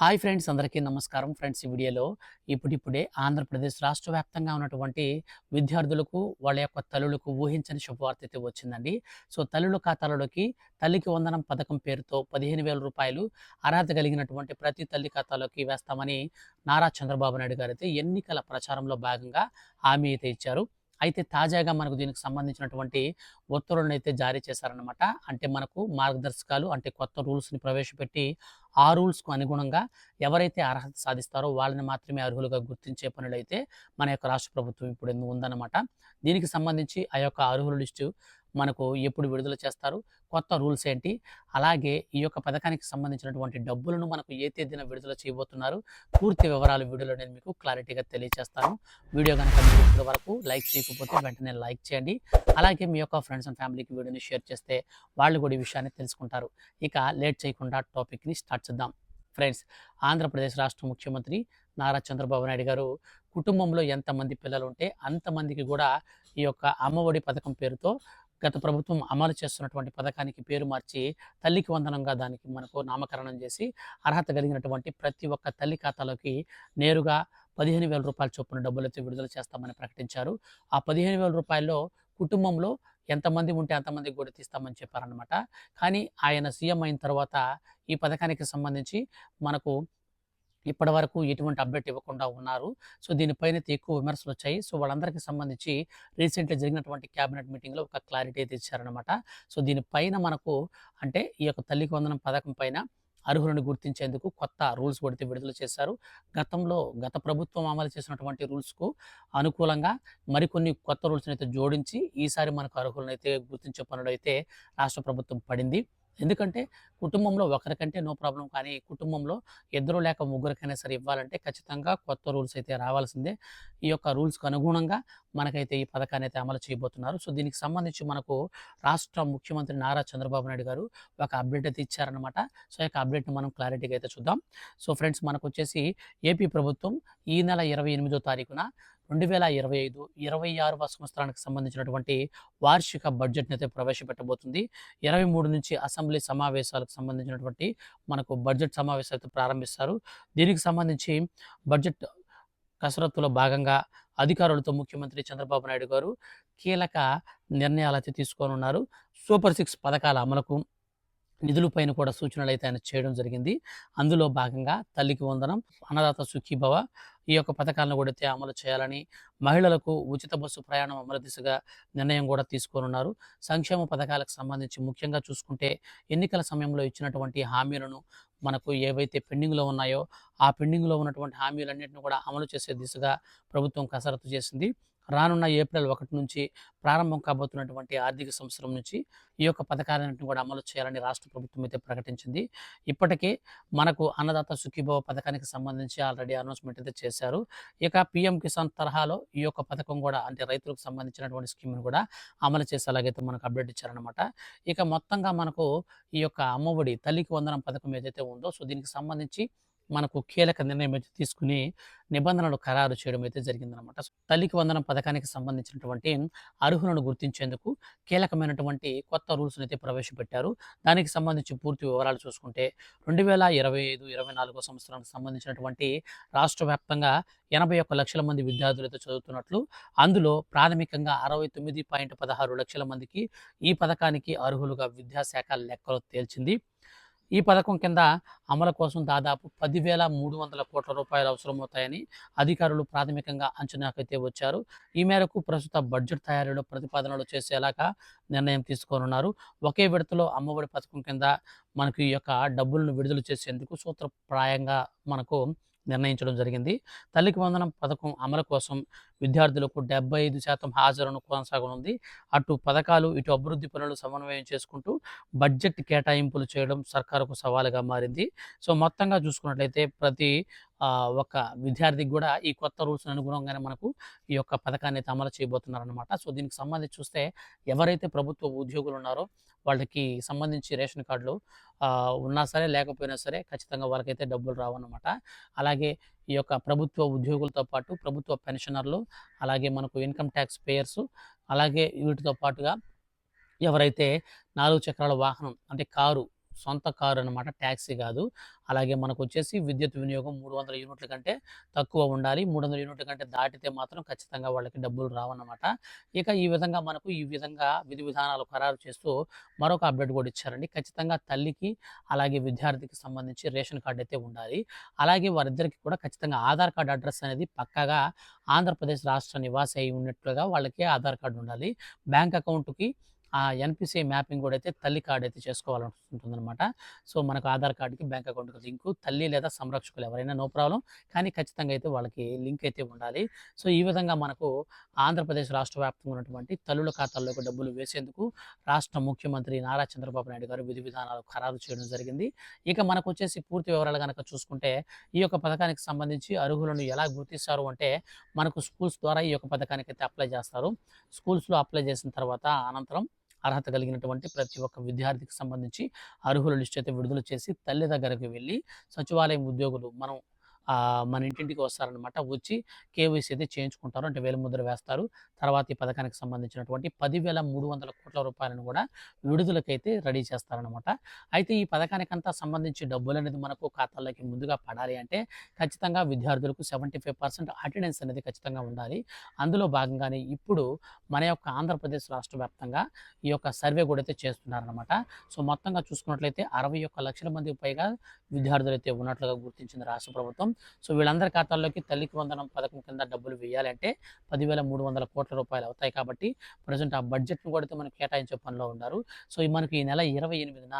Hi friends అందరికీ నమస్కారం. Friends ఈ వీడియోలో ఇప్పుడిప్పుడే ఆంధ్రప్రదేశ్ రాష్ట్ర వ్యాప్తంగా ఉన్నటువంటి విద్యార్థులకు వాళ్ళ యొక్క తల్లులకు ఊహించని శుభవార్త అయితే వచ్చిందండి. సో తల్లుల ఖాతాలలోకి తల్లికి వందనం పథకం పేరుతో పదిహేను వేల రూపాయలు అర్హత కలిగినటువంటి ప్రతి తల్లి ఖాతాలోకి వేస్తామని నారా చంద్రబాబు నాయుడు గారు అయితే ఎన్నికల ప్రచారంలో భాగంగా హామీ అయితే ఇచ్చారు. అయితే తాజాగా మనకు దీనికి సంబంధించినటువంటి ఉత్తర్వులను అయితే జారీ చేశారనమాట అంటే మనకు మార్గదర్శకాలు అంటే కొత్త రూల్స్ని ప్రవేశపెట్టి ఆ రూల్స్కు అనుగుణంగా ఎవరైతే అర్హత సాధిస్తారో వాళ్ళని మాత్రమే అర్హులుగా గుర్తించే పనులు అయితే మన యొక్క రాష్ట్ర ప్రభుత్వం ఇప్పుడు ఎందుకు ఉందన్నమాట. దీనికి సంబంధించి ఆ యొక్క అర్హుల లిస్టు మనకు ఎప్పుడు విడుదల చేస్తారు కొత్త రూల్స్ ఏంటి అలాగే ఈ యొక్క పథకానికి సంబంధించినటువంటి డబ్బులను మనకు ఏ తేదీన విడుదల చేయబోతున్నారు పూర్తి వివరాలు వీడియోలో నేను మీకు క్లారిటీగా తెలియజేస్తాను వీడియో కనుక మీరు ఇప్పటి వరకు లైక్ చేయకపోతే వెంటనే లైక్ చేయండి. అలాగే మీ యొక్క ఫ్రెండ్స్ అండ్ ఫ్యామిలీకి వీడియోని షేర్ చేస్తే వాళ్ళు కూడా ఈ విషయాన్ని తెలుసుకుంటారు. ఇక లేట్ చేయకుండా టాపిక్ని స్టార్ట్ చేద్దాం. ఫ్రెండ్స్ ఆంధ్రప్రదేశ్ రాష్ట్ర ముఖ్యమంత్రి నారా చంద్రబాబు నాయుడు గారు కుటుంబంలో ఎంతమంది పిల్లలు ఉంటే అంతమందికి కూడా ఈ యొక్క అమ్మఒడి పథకం పేరుతో గత ప్రభుత్వం అమలు చేస్తున్నటువంటి పథకానికి పేరు మార్చి తల్లికి వందనంగా దానికి మనకు నామకరణం చేసి అర్హత కలిగినటువంటి ప్రతి ఒక్క తల్లి ఖాతాలోకి నేరుగా పదిహేను వేల రూపాయల చొప్పున డబ్బులతో విడుదల చేస్తామని ప్రకటించారు. ఆ పదిహేను వేల రూపాయల్లో కుటుంబంలో ఎంతమంది ఉంటే అంతమందికి కూడా తీస్తామని చెప్పారనమాట కానీ ఆయన సీఎం అయిన తర్వాత ఈ పథకానికి సంబంధించి మనకు ఇప్పటి వరకు ఎటువంటి అప్డేట్ ఇవ్వకుండా ఉన్నారు. సో దీనిపైన అయితే ఎక్కువ విమర్శలు వచ్చాయి సో వాళ్ళందరికీ సంబంధించి రీసెంట్గా జరిగినటువంటి క్యాబినెట్ మీటింగ్లో ఒక క్లారిటీ అయితే ఇచ్చారనమాట సో దీనిపైన మనకు అంటే ఈ యొక్క తల్లికి వందనం పథకం పైన అర్హులను గుర్తించేందుకు కొత్త రూల్స్ కొడితే విడుదల చేశారు. గతంలో గత ప్రభుత్వం అమలు చేసినటువంటి రూల్స్కు అనుకూలంగా మరికొన్ని కొత్త రూల్స్ని అయితే జోడించి ఈసారి మనకు అర్హులను అయితే గుర్తించే పనులు అయితే రాష్ట్ర ప్రభుత్వం పడింది. ఎందుకంటే కుటుంబంలో ఒకరికంటే నో ప్రాబ్లం. కానీ కుటుంబంలో ఇద్దరు లేక ముగ్గురికైనా సరే ఇవ్వాలంటే ఖచ్చితంగా కొత్త రూల్స్ అయితే రావాల్సిందే. ఈ యొక్క రూల్స్కు అనుగుణంగా మనకైతే ఈ పథకాన్ని అయితే అమలు చేయబోతున్నారు. సో దీనికి సంబంధించి మనకు రాష్ట్ర ముఖ్యమంత్రి నారా చంద్రబాబు నాయుడు గారు ఒక అప్డేట్ అయితే ఇచ్చారనమాట సో ఈ యొక్క అప్డేట్ని మనం క్లారిటీగా అయితే చూద్దాం. సో ఫ్రెండ్స్ మనకు వచ్చేసి ఏపీ ప్రభుత్వం ఈ నెల ఇరవై ఎనిమిదో తారీఖున రెండు వేల ఇరవై ఐదు ఇరవై ఆరవ సంవత్సరానికి సంబంధించినటువంటి వార్షిక బడ్జెట్ని అయితే ప్రవేశపెట్టబోతుంది. ఇరవై మూడు నుంచి అసెంబ్లీ సమావేశాలకు సంబంధించినటువంటి మనకు బడ్జెట్ సమావేశాలు అయితే ప్రారంభిస్తారు. దీనికి సంబంధించి బడ్జెట్ కసరత్తులో భాగంగా అధికారులతో ముఖ్యమంత్రి చంద్రబాబు నాయుడు గారు కీలక నిర్ణయాలు అయితే తీసుకొని ఉన్నారు సూపర్ సిక్స్ పథకాల అమలుకు నిధులపైన కూడా సూచనలు అయితే ఆయన చేయడం జరిగింది. అందులో భాగంగా తల్లికి వందనం అన్నదాత సుఖీభవ ఈ యొక్క పథకాలను కూడా అయితే అమలు చేయాలని మహిళలకు ఉచిత బస్సు ప్రయాణం అమలు దిశగా నిర్ణయం కూడా తీసుకోనున్నారు. సంక్షేమ పథకాలకు సంబంధించి ముఖ్యంగా చూసుకుంటే ఎన్నికల సమయంలో ఇచ్చినటువంటి హామీలను మనకు ఏవైతే పెండింగ్లో ఉన్నాయో ఆ పెండింగ్లో ఉన్నటువంటి హామీలన్నింటిని కూడా అమలు చేసే దిశగా ప్రభుత్వం కసరత్తు చేసింది. రానున్న ఏప్రిల్ ఒకటి నుంచి ప్రారంభం కాబోతున్నటువంటి ఆర్థిక సంవత్సరం నుంచి ఈ యొక్క పథకాలన్నింటినీ కూడా అమలు చేయాలని రాష్ట్ర ప్రభుత్వం అయితే ప్రకటించింది. ఇప్పటికే మనకు అన్నదాత సుఖీభవ పథకానికి సంబంధించి ఆల్రెడీ అనౌన్స్మెంట్ అయితే చేశారు. ఇక పిఎం కిసాన్ తరహాలో ఈ యొక్క పథకం కూడా అంటే రైతులకు సంబంధించినటువంటి స్కీమ్ని కూడా అమలు చేసేలాగైతే మనకు అప్డేట్ ఇచ్చారనమాట ఇక మొత్తంగా మనకు ఈ యొక్క అమ్మఒడి తల్లికి వందనం పథకం ఏదైతే ఉందో సో దీనికి సంబంధించి మనకు కీలక నిర్ణయం అయితే తీసుకుని నిబంధనలు ఖరారు చేయడం అయితే జరిగిందనమాట. తల్లికి వందనం పథకానికి సంబంధించినటువంటి అర్హులను గుర్తించేందుకు కీలకమైనటువంటి కొత్త రూల్స్ని అయితే ప్రవేశపెట్టారు. దానికి సంబంధించి పూర్తి వివరాలు చూసుకుంటే రెండు వేల ఇరవై ఐదు ఇరవై నాలుగో సంవత్సరానికి సంబంధించినటువంటి రాష్ట్ర వ్యాప్తంగా ఎనభై ఒక్క లక్షల మంది విద్యార్థులతో చదువుతున్నట్లు అందులో ప్రాథమికంగా అరవై తొమ్మిది పాయింట్ పదహారు లక్షల మందికి ఈ పథకానికి అర్హులుగా విద్యాశాఖ లెక్కలు తేల్చింది. ఈ పథకం కింద అమలు కోసం దాదాపు పదివేల మూడు వందల కోట్ల రూపాయలు అవసరమవుతాయని అధికారులు ప్రాథమికంగా అంచనాకైతే వచ్చారు. ఈ మేరకు ప్రస్తుత బడ్జెట్ తయారీలో ప్రతిపాదనలు చేసేలాగా నిర్ణయం తీసుకోనున్నారు. ఒకే విడతలో అమ్మఒడి పథకం కింద మనకు ఈ యొక్క డబ్బులను విడుదల చేసేందుకు సూత్రప్రాయంగా మనకు నిర్ణయించడం జరిగింది. తల్లికి వందనం పథకం అమలు కోసం విద్యార్థులకు డెబ్బై ఐదు శాతం హాజరును కొనసాగనుంది. అటు పథకాలు ఇటు అభివృద్ధి పనులు సమన్వయం చేసుకుంటూ బడ్జెట్ కేటాయింపులు చేయడం సర్కారుకు సవాలుగా మారింది. సో మొత్తంగా చూసుకున్నట్లయితే ప్రతి ఒక విద్యార్థికి కూడా ఈ కొత్త రూల్స్ అనుగుణంగానే మనకు ఈ యొక్క పథకాన్ని అయితే అమలు చేయబోతున్నారనమాట సో దీనికి సంబంధించి చూస్తే ఎవరైతే ప్రభుత్వ ఉద్యోగులు ఉన్నారో వాళ్ళకి సంబంధించి రేషన్ కార్డులు ఉన్నా సరే లేకపోయినా సరే ఖచ్చితంగా వాళ్ళకైతే డబ్బులు రావన్నమాట. అలాగే ఈ యొక్క ప్రభుత్వ ఉద్యోగులతో పాటు ప్రభుత్వ పెన్షనర్లు అలాగే మనకు ఇన్కమ్ ట్యాక్స్ పేయర్స్ అలాగే వీటితో పాటుగా ఎవరైతే నాలుగు చక్రాల వాహనం అంటే కారు సొంత కారు అనమాట ట్యాక్సీ కాదు. అలాగే మనకు వచ్చేసి విద్యుత్ వినియోగం మూడు వందల యూనిట్ల కంటే తక్కువ ఉండాలి. మూడు వందల యూనిట్ల కంటే దాటితే మాత్రం ఖచ్చితంగా వాళ్ళకి డబ్బులు రావన్నమాట. ఇక ఈ విధంగా మనకు ఈ విధంగా విధి విధానాలు ఖరారు చేస్తూ మరొక అప్డేట్ కూడా ఇచ్చారండి. ఖచ్చితంగా తల్లికి అలాగే విద్యార్థికి సంబంధించి రేషన్ కార్డు అయితే ఉండాలి. అలాగే వారిద్దరికి కూడా ఖచ్చితంగా ఆధార్ కార్డు అడ్రస్ అనేది పక్కగా ఆంధ్రప్రదేశ్ రాష్ట్ర నివాసి అయి ఉన్నట్లుగా వాళ్ళకి ఆధార్ కార్డు ఉండాలి. బ్యాంక్ అకౌంట్కి ఆ ఎన్పిసి మ్యాపింగ్ కూడా అయితే తల్లి కార్డు అయితే చేసుకోవాల్సి ఉంటుందన్నమాట సో మనకు ఆధార్ కార్డుకి బ్యాంక్ అకౌంట్కి లింకు తల్లి లేదా సంరక్షకులు ఎవరైనా నో ప్రాబ్లం. కానీ ఖచ్చితంగా అయితే వాళ్ళకి లింక్ అయితే ఉండాలి. సో ఈ విధంగా మనకు ఆంధ్రప్రదేశ్ రాష్ట్ర వ్యాప్తంగా ఉన్నటువంటి తల్లుల ఖాతాల్లోకి డబ్బులు వేసేందుకు రాష్ట్ర ముఖ్యమంత్రి నారా చంద్రబాబు నాయుడు గారు విధి విధానాలు ఖరారు చేయడం జరిగింది. ఇక మనకు వచ్చేసి పూర్తి వివరాలు కనుక చూసుకుంటే ఈ యొక్క పథకానికి సంబంధించి అర్హులను ఎలా గుర్తిస్తారు అంటే మనకు స్కూల్స్ ద్వారా ఈ యొక్క పథకానికి అయితే అప్లై చేస్తారు. స్కూల్స్లో అప్లై చేసిన తర్వాత అనంతరం అర్హత కలిగినటువంటి ప్రతి ఒక్క విద్యార్థికి సంబంధించి అర్హుల లిస్ట్ అయితే విడుదల చేసి తల్లి దగ్గరకు వెళ్ళి సచివాలయం ఉద్యోగులు మనం మన ఇంటింటికి వస్తారనమాట వచ్చి కేవైసీ అయితే చేయించుకుంటారు. అంటే వేల ముద్ర వేస్తారు. తర్వాత ఈ పథకానికి సంబంధించినటువంటి పదివేల మూడు వందల కోట్ల రూపాయలను కూడా విడుదలకైతే రెడీ చేస్తారనమాట అయితే ఈ పథకానికంతా సంబంధించి డబ్బులు అనేది మనకు ఖాతాల్లోకి ముందుగా పడాలి అంటే ఖచ్చితంగా విద్యార్థులకు సెవెంటీ ఫైవ్ పర్సెంట్ అటెండెన్స్ అనేది ఖచ్చితంగా ఉండాలి. అందులో భాగంగానే ఇప్పుడు మన యొక్క ఆంధ్రప్రదేశ్ రాష్ట్ర వ్యాప్తంగా ఈ యొక్క సర్వే కూడా అయితే చేస్తున్నారనమాట సో మొత్తంగా చూసుకున్నట్లయితే అరవై ఒక్క లక్షల మందికి పైగా విద్యార్థులు అయితే ఉన్నట్లుగా గుర్తించింది రాష్ట్ర ప్రభుత్వం. సో వీళ్ళందరి ఖాతాల్లోకి తల్లికి వందనం పథకం కింద డబ్బులు వేయాలంటే పదివేల మూడు వందల కోట్ల రూపాయలు అవుతాయి కాబట్టి ప్రజెంట్ ఆ బడ్జెట్ను కూడా మనం మనకు కేటాయించే పనిలో ఉన్నారు. సో మనకు మనకి ఈ నెల ఇరవై ఎనిమిదిన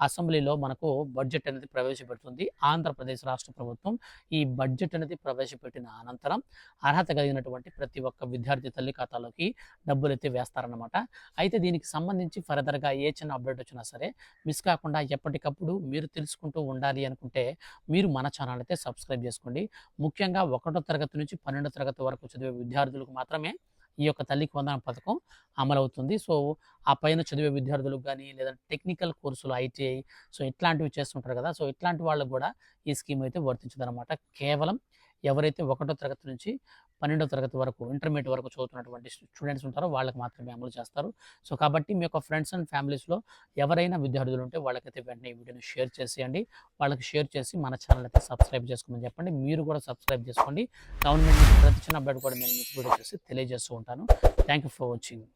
అసెంబ్లీలో మనకు బడ్జెట్ అనేది ప్రవేశపెడుతుంది. ఆంధ్రప్రదేశ్ రాష్ట్ర ప్రభుత్వం ఈ బడ్జెట్ అనేది ప్రవేశపెట్టిన అనంతరం అర్హత కలిగినటువంటి ప్రతి ఒక్క విద్యార్థి తల్లి ఖాతాలోకి డబ్బులు అయితే వేస్తారనమాట అయితే దీనికి సంబంధించి ఫర్దర్గా ఏ చిన్న అప్డేట్ వచ్చినా సరే మిస్ కాకుండా ఎప్పటికప్పుడు మీరు తెలుసుకుంటూ ఉండాలి అనుకుంటే మీరు మన ఛానల్ అయితే సబ్స్క్రైబ్ చేసుకోండి. ముఖ్యంగా ఒకటో తరగతి నుంచి పన్నెండో తరగతి వరకు చదివే విద్యార్థులకు మాత్రమే ఈ యొక్క తల్లికి వందన పథకం అమలవుతుంది. సో ఆ పైన చదివే విద్యార్థులకు కానీ లేదా టెక్నికల్ కోర్సులు ఐటీఐ సో ఇట్లాంటివి చేస్తుంటారు కదా. సో ఇట్లాంటి వాళ్ళకు కూడా ఈ స్కీమ్ అయితే వర్తించదనమాట కేవలం ఎవరైతే ఒకటో తరగతి నుంచి పన్నెండో తరగతి వరకు ఇంటర్మీడియట్ వరకు చదువుతున్నటువంటి స్టూడెంట్స్ ఉంటారో వాళ్ళకి మాత్రమే అమలు చేస్తారు. సో కాబట్టి మీ యొక్క ఫ్రెండ్స్ అండ్ ఫ్యామిలీస్లో ఎవరైనా విద్యార్థులు ఉంటే వాళ్ళకైతే వెంటనే ఈ వీడియోని షేర్ చేసేయండి. వాళ్ళకి షేర్ చేసి మన ఛానల్ అయితే సబ్స్క్రైబ్ చేసుకోమని చెప్పండి. మీరు కూడా సబ్స్క్రైబ్ చేసుకోండి. గవర్నమెంట్ ప్రతి చిన్న అప్డేట్ కూడా నేను మీకు వీడియో చేసి తెలియజేస్తూ ఉంటాను. Thank you for watching.